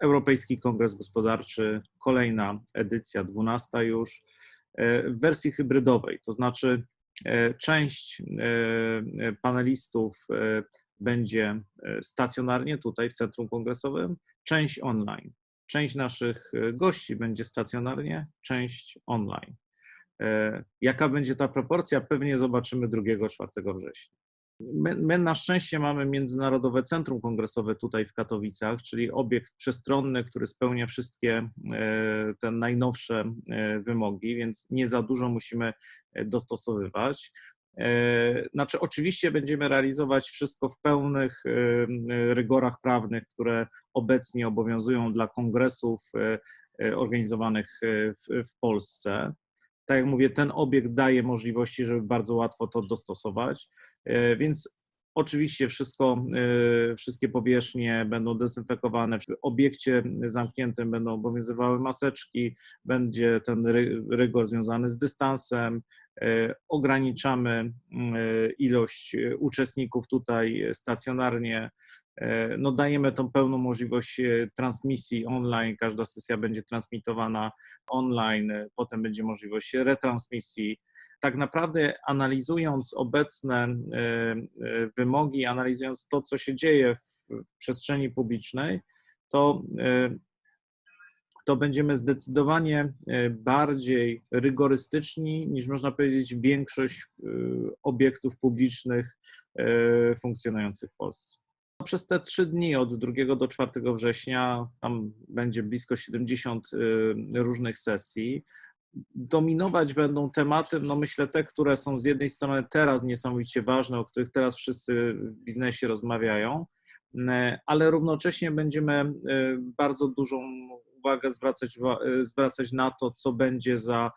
Europejski Kongres Gospodarczy, kolejna edycja, 12 już, e, w wersji hybrydowej, to znaczy e, część e, panelistów będzie stacjonarnie tutaj w Centrum Kongresowym, część online. Część naszych gości będzie stacjonarnie, część online. Jaka będzie ta proporcja, pewnie zobaczymy 2-4 września. My, my, na szczęście mamy Międzynarodowe Centrum Kongresowe tutaj w Katowicach, czyli obiekt przestronny, który spełnia wszystkie e, te najnowsze e, wymogi, więc nie za dużo musimy e, dostosowywać. Znaczy, oczywiście będziemy realizować wszystko w pełnych rygorach prawnych, które obecnie obowiązują dla kongresów organizowanych w, w Polsce tak jak mówię, ten obiekt daje możliwości, żeby bardzo łatwo to dostosować, e, więc oczywiście wszystko, e, wszystkie powierzchnie będą dezynfekowane, w obiekcie zamkniętym będą obowiązywały maseczki, będzie ten rygor związany z dystansem, ograniczamy ilość uczestników tutaj stacjonarnie, E, no dajemy tą pełną możliwość e, transmisji online, każda sesja będzie transmitowana online, e, potem będzie możliwość retransmisji. Tak naprawdę analizując obecne wymogi, analizując to, co się dzieje w przestrzeni publicznej, to, to będziemy zdecydowanie bardziej rygorystyczni niż można powiedzieć większość obiektów publicznych funkcjonujących w Polsce. Przez te trzy dni od 2 do 4 września tam będzie blisko 70 y, różnych sesji. Dominować będą tematy, no myślę, te, które są z jednej strony teraz niesamowicie ważne, o których teraz wszyscy w biznesie rozmawiają, ale równocześnie będziemy y, bardzo dużą uwagę zwracać, zwracać na to, co będzie za,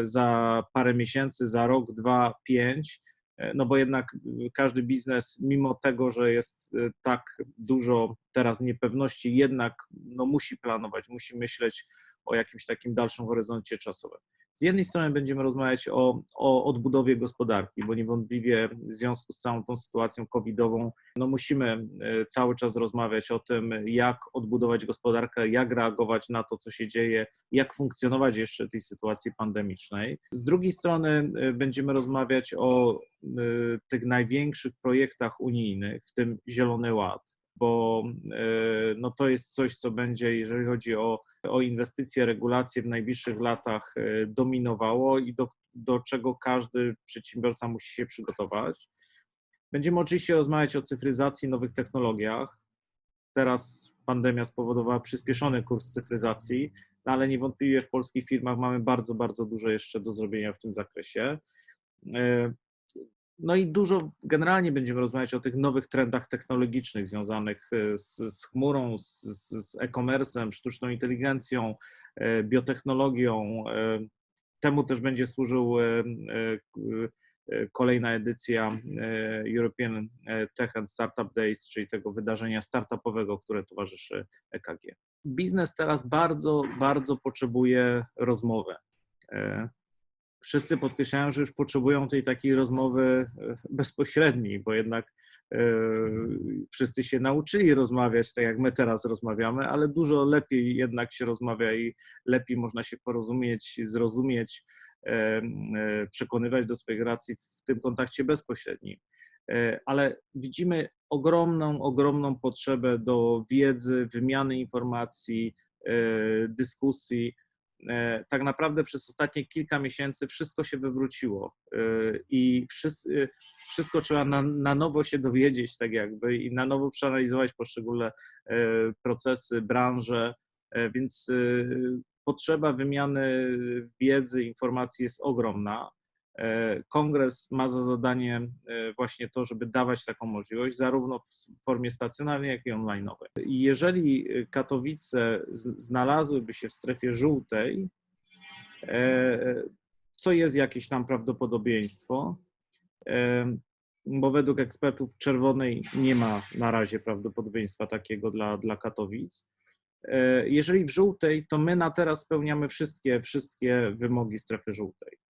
za parę miesięcy, za rok, dwa, pięć E, no bo jednak każdy biznes, mimo tego, że jest tak dużo teraz niepewności, jednak no, musi planować, musi myśleć o jakimś takim dalszym horyzoncie czasowym. Z jednej strony będziemy rozmawiać o, o odbudowie gospodarki, bo niewątpliwie w związku z całą tą sytuacją covidową, no musimy e, cały czas rozmawiać o tym, jak odbudować gospodarkę, jak reagować na to, co się dzieje, jak funkcjonować jeszcze w tej sytuacji pandemicznej. Z drugiej strony e, będziemy rozmawiać o e, tych największych projektach unijnych, w tym Zielony Ład, bo no to jest coś, co będzie, jeżeli chodzi o o inwestycje, regulacje w najbliższych latach e, dominowało i do, do czego każdy przedsiębiorca musi się przygotować. Będziemy oczywiście rozmawiać o cyfryzacji, nowych technologiach. Teraz pandemia spowodowała przyspieszony kurs cyfryzacji, no ale niewątpliwie w polskich firmach mamy bardzo, bardzo dużo jeszcze do zrobienia w tym zakresie. No i dużo generalnie będziemy rozmawiać o tych nowych trendach technologicznych związanych e, z, z chmurą, z, z e-commerce'em, sztuczną inteligencją, e, biotechnologią. E, temu też będzie służył kolejna edycja European Tech and Startup Days, czyli tego wydarzenia startupowego, które towarzyszy EKG. Biznes teraz bardzo, bardzo potrzebuje rozmowy wszyscy podkreślają, że już potrzebują tej takiej rozmowy e, bezpośredniej, bo jednak e, wszyscy się nauczyli rozmawiać tak jak my teraz rozmawiamy, ale dużo lepiej jednak się rozmawia i lepiej można się porozumieć, zrozumieć, e, przekonywać do swoich racji w tym kontakcie bezpośrednim. Ale widzimy ogromną, ogromną potrzebę do wiedzy, wymiany informacji, dyskusji, tak naprawdę przez ostatnie kilka miesięcy wszystko się wywróciło e, i wszystko trzeba na, na nowo się dowiedzieć, tak jakby, i na nowo przeanalizować poszczególne e, procesy, branże, więc potrzeba wymiany wiedzy, informacji jest ogromna. E, kongres ma za zadanie e, właśnie to, żeby dawać taką możliwość, zarówno w formie stacjonarnej, jak i online'owej. Jeżeli Katowice znalazłyby się w strefie żółtej, e, co jest jakieś tam prawdopodobieństwo, bo według ekspertów czerwonej nie ma na razie prawdopodobieństwa takiego dla, dla Katowic. Jeżeli w żółtej, to my na teraz spełniamy wszystkie, wszystkie wymogi strefy żółtej.